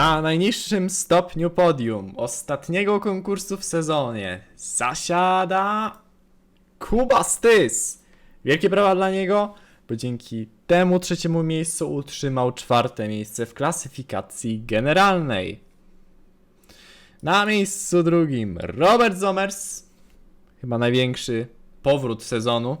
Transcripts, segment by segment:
Na najniższym stopniu podium ostatniego konkursu w sezonie zasiada Kuba Stys. Wielkie brawa dla niego, bo dzięki temu trzeciemu miejscu utrzymał czwarte miejsce w klasyfikacji generalnej. Na miejscu drugim Robert Zomers, chyba największy powrót sezonu.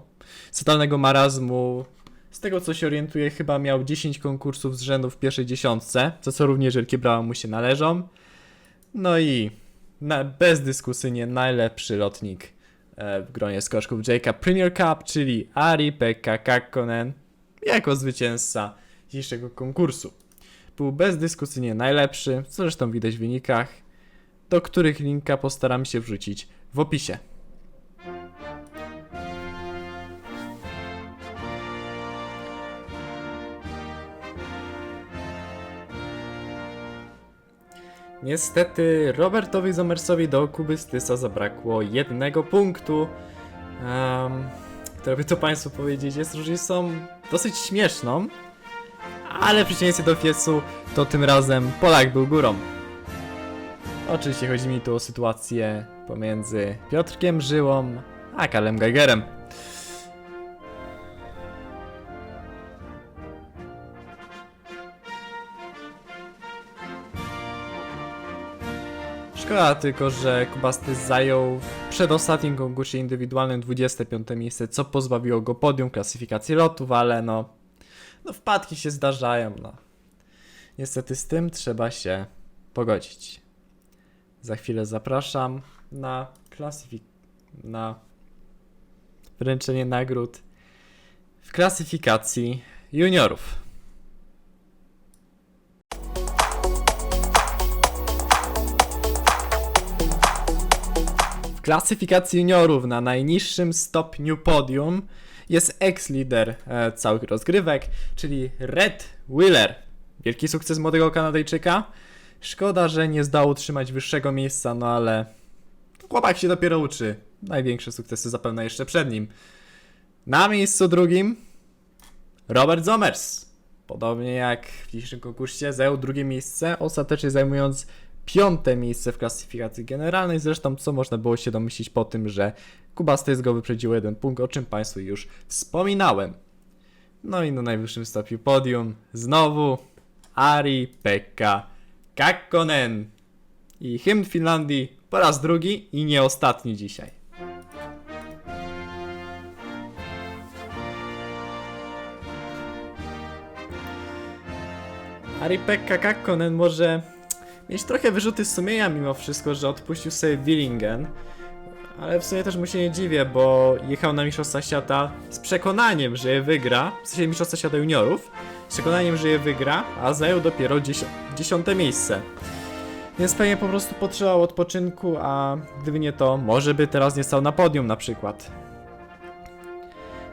Z totalnego marazmu z tego co się orientuję, chyba miał 10 konkursów z rzędu w pierwszej dziesiątce, za co również wielkie brawa mu się należą. No i na, bezdyskusyjnie najlepszy lotnik e, w gronie skoczków Jacob Premier Cup, czyli Ari Pekka Kakkonen jako zwycięzca dzisiejszego konkursu. Był bezdyskusyjnie najlepszy, co zresztą widać w wynikach, do których linka postaram się wrzucić w opisie. Niestety Robertowi Zomersowi do Kuby Stysa zabrakło jednego punktu. Um, które by to Państwu powiedzieć, jest różnicą dosyć śmieszną, ale w przeciwieństwie do Fiesu, to tym razem Polak był górą. Oczywiście chodzi mi tu o sytuację pomiędzy Piotrkiem Żyłą a Kalem Geigerem. Szkoda tylko, że Kubasty zajął w przedostatnim konkursie indywidualnym 25 miejsce, co pozbawiło go podium klasyfikacji lotów, ale no, no wpadki się zdarzają, no. Niestety z tym trzeba się pogodzić. Za chwilę zapraszam na klasyfik... na wręczenie nagród w klasyfikacji juniorów. Klasyfikacji juniorów na najniższym stopniu podium jest ex-lider e, całych rozgrywek, czyli Red Wheeler. Wielki sukces młodego Kanadyjczyka. Szkoda, że nie zdołał utrzymać wyższego miejsca, no ale chłopak się dopiero uczy. Największe sukcesy zapewne jeszcze przed nim. Na miejscu drugim Robert Zomers. Podobnie jak w dzisiejszym konkursie zajął drugie miejsce, ostatecznie zajmując piąte miejsce w klasyfikacji generalnej. Zresztą, co można było się domyślić po tym, że Kuba Stys go wyprzedził jeden punkt, o czym Państwu już wspominałem. No i na najwyższym stopniu podium znowu Ari Pekka Kakkonen. I hymn Finlandii po raz drugi i nie ostatni dzisiaj. Ari Pekka Kakkonen może mieć trochę wyrzuty sumienia mimo wszystko, że odpuścił sobie Willingen. Ale w sumie też mu się nie dziwię, bo jechał na Mistrzostwa Świata z przekonaniem, że je wygra, w sensie Mistrzostwa Świata Juniorów, z przekonaniem, że je wygra, a zajął dopiero dziesi dziesiąte miejsce. Więc pewnie po prostu potrzebował odpoczynku, a gdyby nie to, może by teraz nie stał na podium na przykład.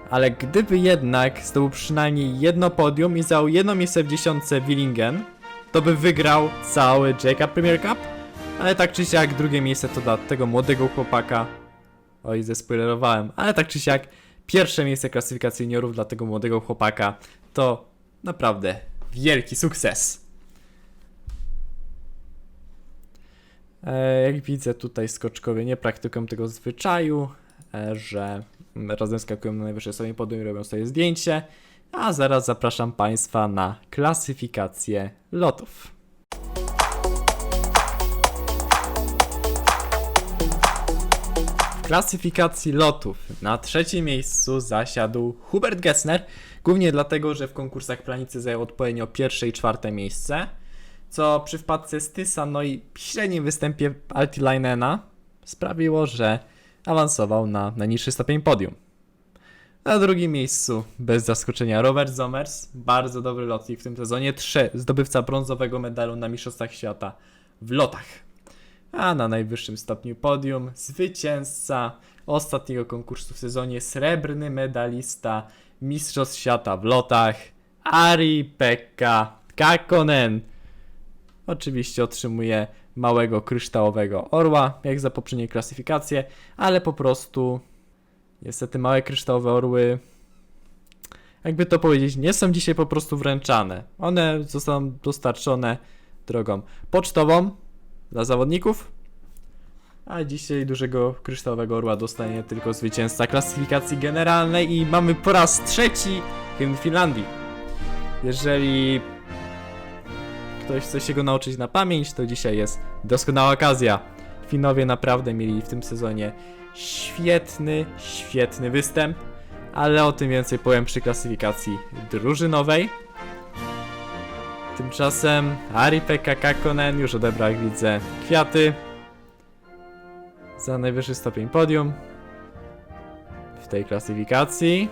Ale gdyby jednak zdobył przynajmniej jedno podium i zajął jedno miejsce w dziesiątce Willingen, to by wygrał cały Jacob Premier Cup. Ale tak czy siak drugie miejsce to dla tego młodego chłopaka. Oj, zespoilerowałem. Ale tak czy siak pierwsze miejsce klasyfikacji juniorów dla tego młodego chłopaka to naprawdę wielki sukces. E, jak widzę tutaj skoczkowie nie praktykują tego zwyczaju, e, że mm, razem skakują na najwyższe sobie podium i robią sobie zdjęcie. A zaraz zapraszam Państwa na klasyfikację lotów. W klasyfikacji lotów na trzecim miejscu zasiadł Hubert Gessner, głównie dlatego, że w konkursach planicy zajął odpowiednio pierwsze i czwarte miejsce, co przy wpadce Stysa, no i średnim występie Altilinena sprawiło, że awansował na najniższy stopień podium. Na drugim miejscu, bez zaskoczenia, Robert Zomers. Bardzo dobry lotnik w tym sezonie. Trze zdobywca brązowego medalu na Mistrzostwach Świata w lotach. A na najwyższym stopniu podium, zwycięzca ostatniego konkursu w sezonie, srebrny medalista Mistrzostw Świata w lotach, Ari Pekka Kakkonen. Oczywiście otrzymuje małego kryształowego orła, jak za poprzednie klasyfikacje, ale po prostu Niestety małe kryształowe orły, jakby to powiedzieć, nie są dzisiaj po prostu wręczane. One zostaną dostarczone drogą pocztową dla zawodników. A dzisiaj dużego kryształowego orła dostanie tylko zwycięzca klasyfikacji generalnej i mamy po raz trzeci hymn Finlandii. Jeżeli ktoś chce się go nauczyć na pamięć, to dzisiaj jest doskonała okazja. Finowie naprawdę mieli w tym sezonie świetny, świetny występ, ale o tym więcej powiem przy klasyfikacji drużynowej. Tymczasem Ari-Pekka Kakkonen już odebrał, jak widzę, kwiaty za najwyższy stopień podium w tej klasyfikacji.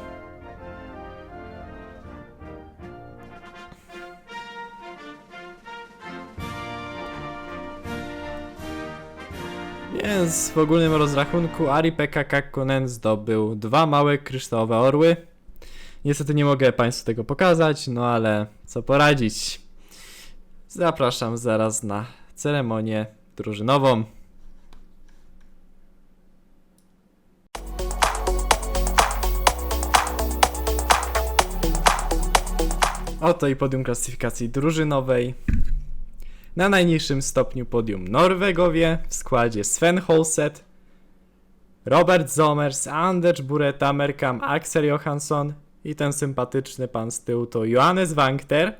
Więc w ogólnym rozrachunku Ari-Pekka Kakkonen zdobył dwa małe kryształowe orły. Niestety nie mogę Państwu tego pokazać, no ale co poradzić. Zapraszam zaraz na ceremonię drużynową. Oto i podium klasyfikacji drużynowej. Na najniższym stopniu podium Norwegowie w składzie Sven Holset, Robert Zomers, Anders Bureta, Merkam, Axel Johansson i ten sympatyczny pan z tyłu to Johannes Wankter.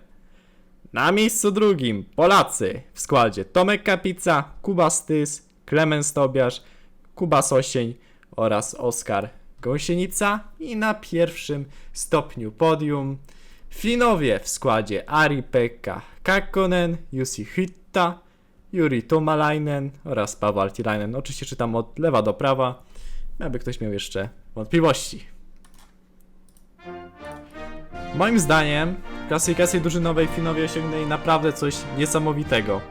Na miejscu drugim Polacy w składzie Tomek Kapica, Kuba Stys, Klemens Tobiasz, Kuba Sosień oraz Oskar Gąsienica i na pierwszym stopniu podium Finowie w składzie Ari Pekka Kakkonen, Jussi Hytta, Juri Tomalainen oraz Paweł Altilainen. Oczywiście czytam od lewa do prawa, aby ktoś miał jeszcze wątpliwości. Moim zdaniem w klasyfikacji drużynowej Finowie osiągnęli naprawdę coś niesamowitego.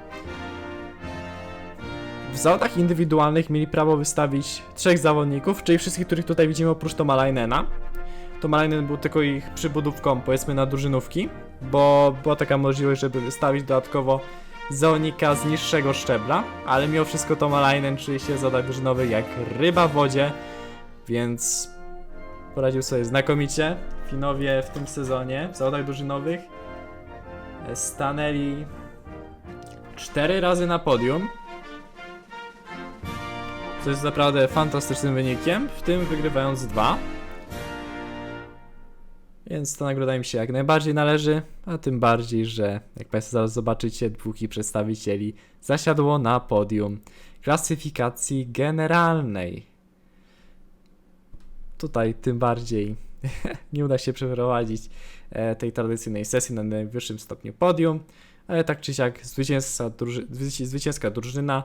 W zawodach indywidualnych mieli prawo wystawić trzech zawodników, czyli wszystkich, których tutaj widzimy oprócz Tomalainena. Tomalainen był tylko ich przybudówką, powiedzmy, na drużynówki, bo była taka możliwość, żeby wystawić dodatkowo zawodnika z niższego szczebla, ale mimo wszystko Tomalainen czuje się w zawodach drużynowych jak ryba w wodzie, więc poradził sobie znakomicie. Finowie w tym sezonie w zawodach drużynowych e, stanęli cztery razy na podium. Co jest naprawdę fantastycznym wynikiem, w tym wygrywając dwa. Więc ta nagroda im się jak najbardziej należy, a tym bardziej, że jak Państwo zaraz zobaczycie, dwóch ich przedstawicieli zasiadło na podium klasyfikacji generalnej. Tutaj tym bardziej nie uda się przeprowadzić e, tej tradycyjnej sesji na najwyższym stopniu podium, ale tak czy siak zwycięska, druży- zwyci- zwycięska drużyna,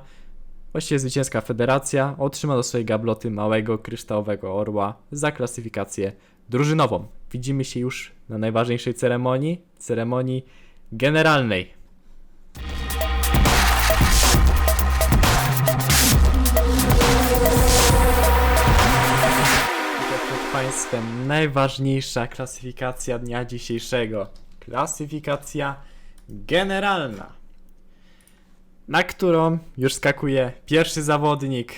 właściwie zwycięska federacja otrzyma do swojej gabloty małego kryształowego orła za klasyfikację drużynową. Widzimy się już na najważniejszej ceremonii, ceremonii generalnej. Przed Państwem najważniejsza klasyfikacja dnia dzisiejszego. Klasyfikacja generalna, na którą już skakuje pierwszy zawodnik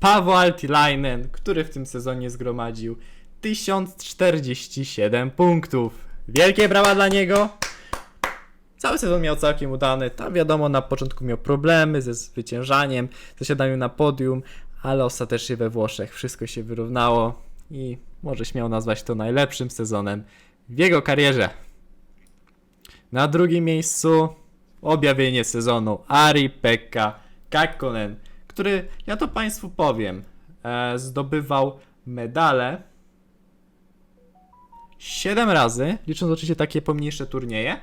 Paweł Altilainen, który w tym sezonie zgromadził 1047 punktów. Wielkie brawa dla niego! Cały sezon miał całkiem udany. Tam wiadomo, na początku miał problemy ze zwyciężaniem, zasiadaniem na podium, ale ostatecznie we Włoszech wszystko się wyrównało i może śmiał nazwać to najlepszym sezonem w jego karierze. Na drugim miejscu objawienie sezonu Ari Pekka Kakkonen, który, ja to Państwu powiem, e, zdobywał medale 7 razy, licząc oczywiście takie pomniejsze turnieje.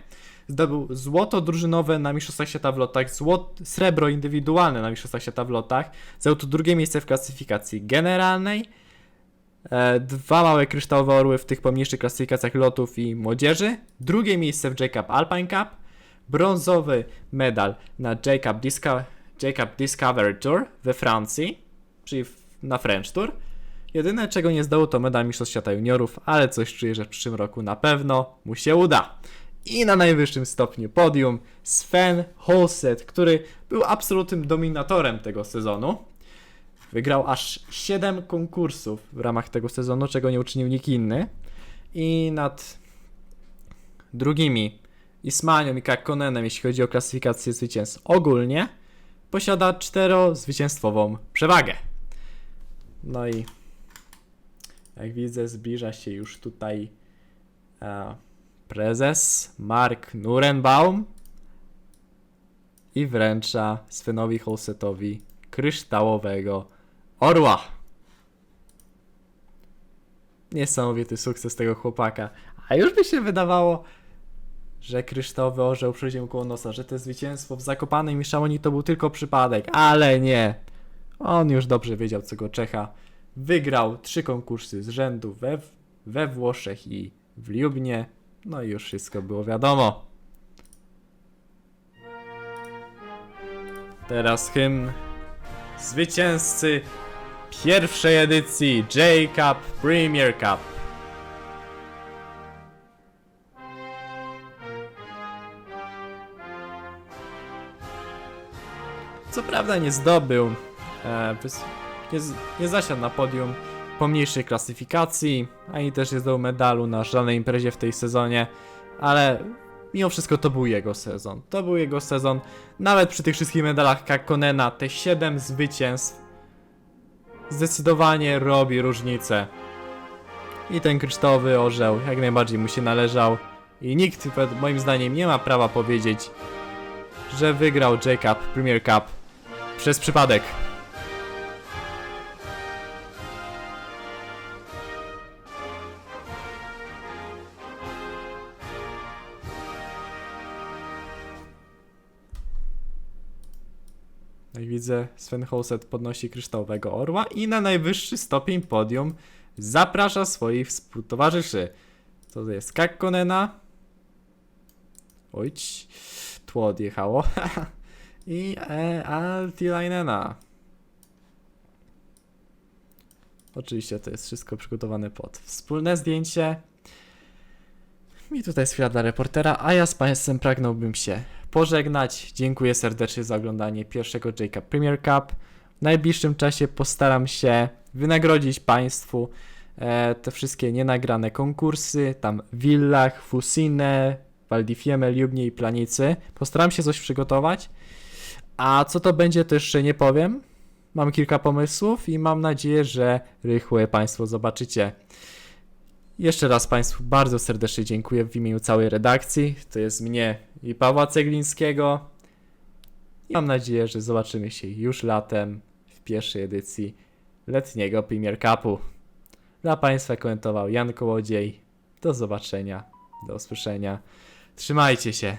Zdobył złoto drużynowe na Mistrzostwach Świata w lotach, złot, srebro indywidualne na Mistrzostwach Świata w lotach. Zajął tu drugie miejsce w klasyfikacji generalnej. E, dwa małe kryształowe orły w tych pomniejszych klasyfikacjach lotów i młodzieży. Drugie miejsce w Jacob Alpine Cup. Brązowy medal na Jacob, Disco- Jacob Discovery Tour we Francji, czyli na French Tour. Jedyne czego nie zdobył to medal Mistrzostw Świata Juniorów, ale coś czuję, że w przyszłym roku na pewno mu się uda. I na najwyższym stopniu podium Sven Holset, który był absolutnym dominatorem tego sezonu. Wygrał aż 7 konkursów w ramach tego sezonu, czego nie uczynił nikt inny. I nad drugimi Ismanią i Kakkonenem, jeśli chodzi o klasyfikację zwycięstw ogólnie, posiada czterozwycięstwową przewagę. No i jak widzę, zbliża się już tutaj e, prezes Mark Nurenbaum i wręcza Svenowi Holsetowi kryształowego orła. Niesamowity sukces tego chłopaka. A już by się wydawało, że kryształowy orzeł przyjdzie mu koło nosa, że to zwycięstwo w Zakopanem i to był tylko przypadek, ale nie. On już dobrze wiedział, co go czeka. Wygrał trzy konkursy z rzędu we, we Włoszech i w Liubnie. No i już wszystko było wiadomo. Teraz hymn zwycięzcy pierwszej edycji J-Cup Premier Cup. Co prawda nie zdobył, e, nie, nie zasiadł na podium pomniejszej klasyfikacji, ani też nie zdobył medalu na żadnej imprezie w tej sezonie, ale mimo wszystko to był jego sezon. To był jego sezon, nawet przy tych wszystkich medalach Kakkonena, te 7 zwycięstw zdecydowanie robi różnicę. I ten kryształowy orzeł jak najbardziej mu się należał. I nikt moim zdaniem nie ma prawa powiedzieć, że wygrał J-Cup, Premier Cup przez przypadek. Widzę, Sven Holset podnosi kryształowego orła i na najwyższy stopień podium zaprasza swoich współtowarzyszy. To jest Kakkonena. Ojć, tło odjechało. I e, Altilainena. Oczywiście to jest wszystko przygotowane pod wspólne zdjęcie. I tutaj jest chwila dla reportera, a ja z Państwem pragnąłbym się pożegnać. Dziękuję serdecznie za oglądanie pierwszego J-Cup Premier Cup. W najbliższym czasie postaram się wynagrodzić Państwu e, te wszystkie nienagrane konkursy, tam w Villach, Fusine, Valdifieme, Liubnie i Planicy. Postaram się coś przygotować. A co to będzie, to jeszcze nie powiem. Mam kilka pomysłów i mam nadzieję, że rychło je Państwo zobaczycie. Jeszcze raz Państwu bardzo serdecznie dziękuję w imieniu całej redakcji. To jest mnie i Pawła Ceglińskiego. I mam nadzieję, że zobaczymy się już latem w pierwszej edycji letniego Premier Cupu. Dla Państwa komentował Jan Kołodziej. Do zobaczenia, do usłyszenia. Trzymajcie się.